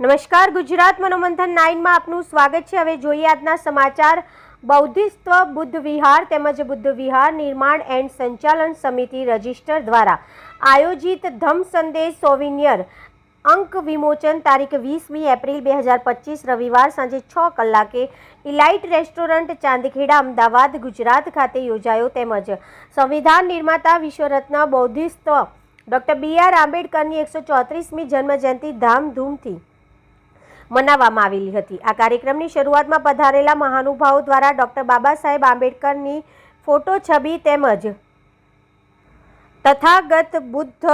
નમસ્કાર, ગુજરાત મનોમંથન નાઇનમાં આપનું સ્વાગત છે. હવે જોઈએ આજના સમાચાર. બૌદ્ધિસ્ત્વ બુદ્ધ વિહાર તેમજ બુદ્ધ વિહાર નિર્માણ એન્ડ સંચાલન સમિતિ રજિસ્ટર દ્વારા આયોજિત ધમ સંદેશ સોવિનિયર અંક વિમોચન તારીખ વીસમી એપ્રિલ બે હજાર પચીસ રવિવાર સાંજે છ કલાકે ઇલાઇટ રેસ્ટોરન્ટ ચાંદખેડા, અમદાવાદ, ગુજરાત ખાતે યોજાયો તેમજ સંવિધાન નિર્માતા વિશ્વરત્ન બૌદ્ધિસ્ત્વ ડૉક્ટર બી આર આંબેડકરની એકસો ચોત્રીસમી જન્મજયંતિ ધામધૂમથી મનાવવામાં આવેલી હતી. આ કાર્યક્રમની શરૂઆતમાં પધારેલા મહાનુભાવો દ્વારા ડૉક્ટર બાબા સાહેબ આંબેડકરની ફોટો છબી તેમજ તથાગત બુદ્ધ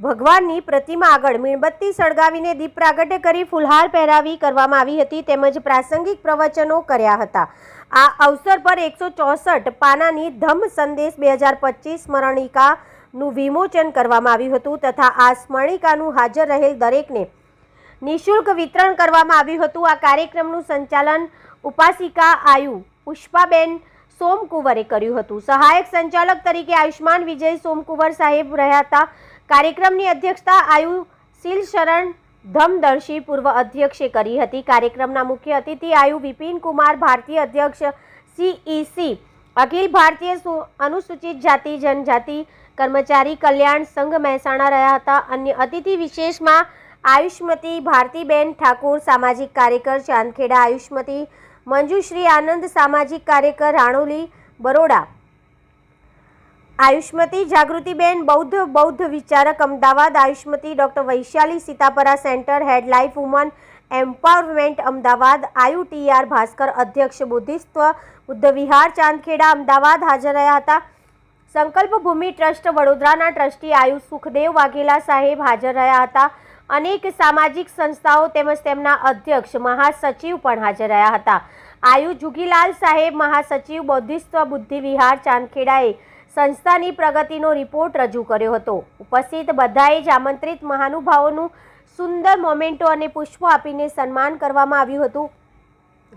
ભગવાનની પ્રતિમા આગળ મીણબત્તી સળગાવીને દીપ પ્રાગટ્ય કરી ફુલહાર પહેરાવી કરવામાં આવી હતી તેમજ પ્રાસંગિક પ્રવચનો કર્યા હતા. આ અવસર પર એકસો ચોસઠ પાનાની ધમ સંદેશ બે હજાર પચીસ સ્મરણિકાનું વિમોચન કરવામાં આવ્યું હતું તથા આ સ્મરણિકાનું હાજર રહેલ દરેકને નિઃશુલ્ક વિતરણ કરવામાં આવ્યું હતું. આ કાર્યક્રમનું સંચાલન ઉપાસિકા આયુ પુષ્પાબેન સોમકુંવરે કર્યું હતું. સહાયક સંચાલક તરીકે આયુષ્માન વિજય સોમકુંવર સાહેબ રહ્યા હતા. કાર્યક્રમની અધ્યક્ષતા આયુ શરણ ધમદર્શી પૂર્વ અધ્યક્ષે કરી હતી. કાર્યક્રમના મુખ્ય અતિથિ આયુ વિપિન કુમાર, ભારતીય અધ્યક્ષ સીઈસી અખિલ ભારતીય અનુસૂચિત જાતિ, જનજાતિ કર્મચારી કલ્યાણ સંઘ મહેસાણા રહ્યા હતા. અન્ય અતિથિ વિશેષમાં આયુષ્મતી ભારતીબેન ઠાકુર, સામાજિક કાર્યકર ચાંદખેડા આયુષ્મતી, મંજુશ્રી આનંદ, સામાજિક કાર્યકર રાણોલી બરોડા. આયુષ્મતી જાગૃતિબેન બૌદ્ધ બૌદ્ધ વિચારક Ahmedabad, Ayushmati doctor Vaishali Sitapara centre, head life woman empowerment Ahmedabad, આયુટીઆર Bhaskar અધ્યક્ષ બુદ્ધિસ્ત્વ બુદ્ધ વિહાર ચાંદખેડા અમદાવાદ હાજર રહ્યા હતા. સંકલ્પ ભૂમિ ટ્રસ્ટ વડોદરાના ટ્રસ્ટી આયુષ સુખદેવ વાઘેલા સાહેબ હાજર રહ્યા હતા. અનેક સામાજિક સંસ્થાઓ તેમજ તેમના અધ્યક્ષ મહાસચિવ પણ હાજર રહ્યા હતા. આયુ જુગીલાલ સાહેબ મહાસચિવ બૌદ્ધિસ્ત્વ બુદ્ધિ વિહાર ચાંદખેડાએ સંસ્થાની પ્રગતિનો રિપોર્ટ રજૂ કર્યો હતો. ઉપસ્થિત બધાએ જ આમંત્રિત મહાનુભાવોનું સુંદર મોમેન્ટો અને પુષ્પો આપીને સન્માન કરવામાં આવ્યું હતું.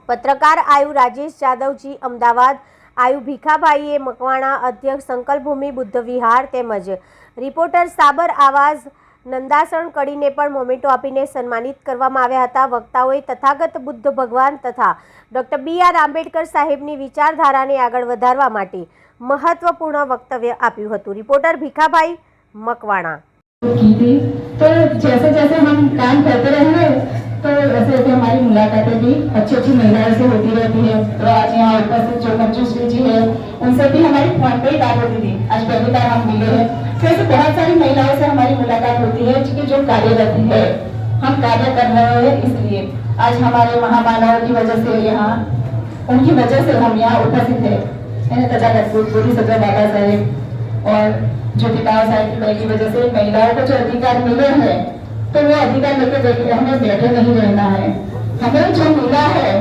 પત્રકાર આયુ રાજેશ જાદવજી, અમદાવાદ આયુ ભીખાભાઈએ મકવાણા, અધ્યક્ષ સંકલ્પભૂમિ બુદ્ધ વિહાર તેમજ રિપોર્ટર સાબર આવાઝ નંદાસણ કડીને પણ મોમેન્ટો આપીને સન્માનિત કરવામાં આવ્યા હતા વક્તાઓએ તથાગત બુદ્ધ ભગવાન તથા ડૉક્ટર બી આર આંબેડકર સાહેબની વિચારધારાને આગળ વધારવા માટે મહત્વપૂર્ણ વક્તવ્ય આપ્યું હતું રિપોર્ટર ભીખાભાઈ મકવાણા की थी तो जैसे जैसे हम काम करते रहे तो वैसे वैसे हमारी मुलाकातें भी अच्छी अच्छी महिलाओं से होती रहती है तो आज यहाँ उपस्थित जो मंजू श्री जी है उनसे भी हमारी फोन पे ही बात होती थी आज पहली बार हम मिले हैं ऐसे बहुत सारी महिलाओं से हमारी मुलाकात होती है, जिनकी जो कार्यरत है, हम कार्य कर रहे हैं इसलिए। आज हमारे महामानव की वजह से यहाँ, उनकी वजह से हम यहाँ उपस्थित है। बाबा साहेब और ज्योतिबा साहब की की वजह से महिलाओं को जो अधिकार मिले हैं तो वो अधिकार बैठे हमें बैठे नहीं रहना है। हमें जो मिला है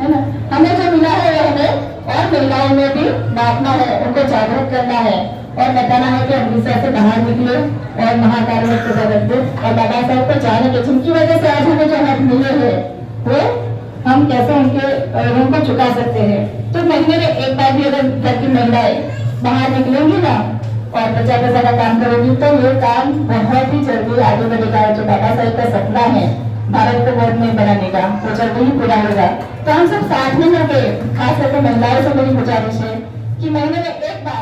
है ना? हमें जो मिला है हमें और महिलाओं में भी बांटना है, उनको जागरूक करना है। और बताना है कि अमृतसर से बाहर निकले और महाकाल में पूजा करते और बाबा साहब को जाने के जिनकी वजह से आज हमें जो हक मिले हैं वो हम कैसे उनके अ, उनको चुका सकते हैं तो महीने में एक बार भी अगर घर की महिलाएं बाहर निकलेंगी ना और बचा बचा का काम करेंगी तो ये काम बहुत ही जल्दी आगे बढ़ेगा जो बाबा साहेब का सपना है भारत को बहुत में बनाने का वो जल्दी ही पूरा होगा तो हम सब साथ में मिलकर खास करके महिलाओं से मेरी गुजारिश है कि महीने में एक बार